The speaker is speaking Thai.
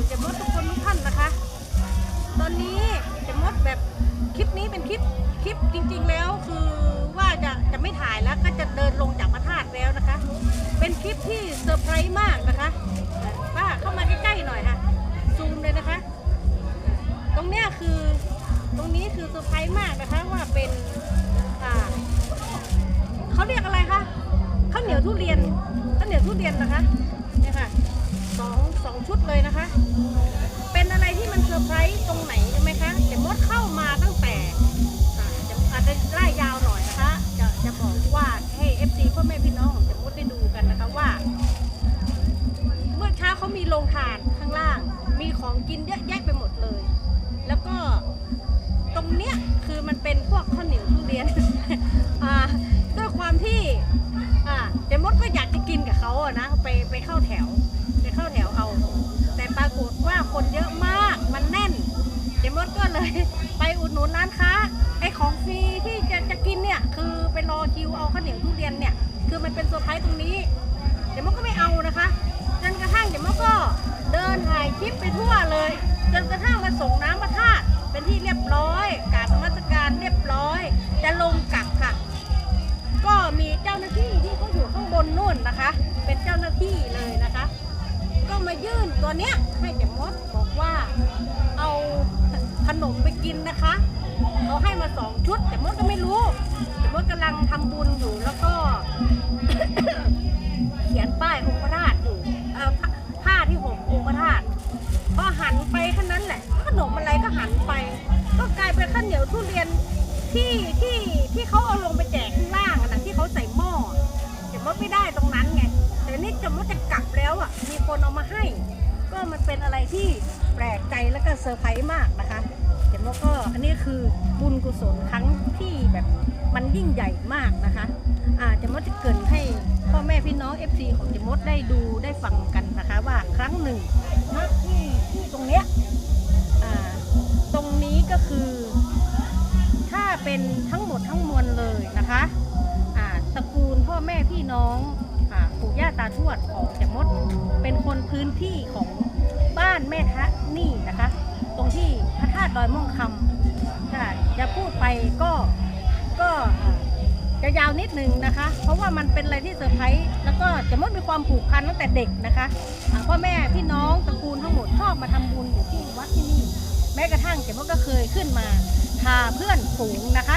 ของเจมดทุกคนทุกท่านนะคะ ตอนนี้เจมดแบบคลิปนี้เป็นคลิปคลิปจริง ๆ แล้วคือว่าจะจะไม่ถ่ายแล้วก็จะเดินลงจากพระธาตุแล้วนะคะ เป็นคลิปที่เซอร์ไพรส์มากนะคะป้าเข้ามาใกล้ๆหน่อยค่ะซูมเลยนะคะ ตรงเนี้ยคือตรงนี้คือเซอร์ไพรส์มากนะคะว่าเป็นอ่เขาเรียกอะไรคะข้าวเหนียวทุเรียนข้าวเหนียวทุเรียนนะคะเนี่ยค่ะ สองสองชุดเลยนะคะ เป็นอะไรที่มันเซอร์ไพรส์ตรงไหนใช่ไหมคะเดี๋ยวมดเข้ามาตั้งแต่อาจะอาจจะไล่ ไปอุดหนุนร้านค้าไอ้ของฟรีที่จะจะกินเนี่ยคือไปรอคิวเอาข้าวเหนียวทุเรียนเนี่ยคือมันเป็นเซอร์ไพรส์ตรงนี้ เดี๋ยวมันก็ไม่เอานะคะจนกระทั่งเดี๋ยวมันก็เดินถ่ายคลิปไปทั่วเลยจนกระทั่งมาส่งน้ำพระธาตุเป็นที่เรียบร้อย การนมัสการเรียบร้อย จะลงกลับค่ะ ก็มีเจ้าหน้าที่ที่เขาอยู่ข้างบนนู่นนะคะ เป็นเจ้าหน้าที่เลยนะคะ ก็มายื่นตัวเนี้ยให้เดี๋ยวมดบอกว่าเอา ขนมไปกินนะคะเขาให้มาสองชุด แต่มดก็ไม่รู้ แต่มดกำลังทำบุญอยู่แล้วก็ เขียนป้ายองค์พระธาตุอยู่เอ่อผ้าผ้าที่ห่มองค์พระธาตุพอหันไปแค่นั้นแหละ ขนมอะไรก็หันไป ก็กลายเป็นข้าวเหนียวทุเรียนที่ที่ที่เขาเอาลงไปแจกข้างล่างอะนะที่เขาใส่หม้อแต่ว่าไม่ได้ตรงนั้นไง แต่นี่จะว่าจะกลับแล้วอะมีคนเอามาให้ ก็มันเป็นอะไรที่แปลกใจแล้วก็เซอร์ไพรส์มากนะคะ เดี๋ยวก็อันนี้คือบุญกุศลครั้งที่แบบมันยิ่งใหญ่มากนะคะอาจจะมดจะเกินให้พ่อแม่พี่น้อง FC ของเจมดได้ดูได้ฟังกันนะคะว่าครั้งหนึ่งณที่ที่ตรงเนี้ยอ่าตรงนี้ก็คือ ถ้าเป็นทั้งหมดทั้งมวลเลยนะคะอ่าตระกูลพ่อแม่พี่น้องอ่าปู่ย่าตาทวดของเจมดเป็นคนพื้นที่ของาดดอยม่วงคำค่ะจะพูดไปก็ก็จะยาวนิดหนึ่งนะคะ เพราะว่ามันเป็นอะไรที่เซอร์ไพรส์แล้วก็จะมดมีความผูกพันตั้งแต่เด็กนะคะพ่อแม่พี่น้องตระกูลทั้งหมดชอบมาทำบุญอยู่ที่วัดที่นี่ แม้กระทั่งเจมดก็เคยขึ้นมาพาเพื่อนฝูงนะคะ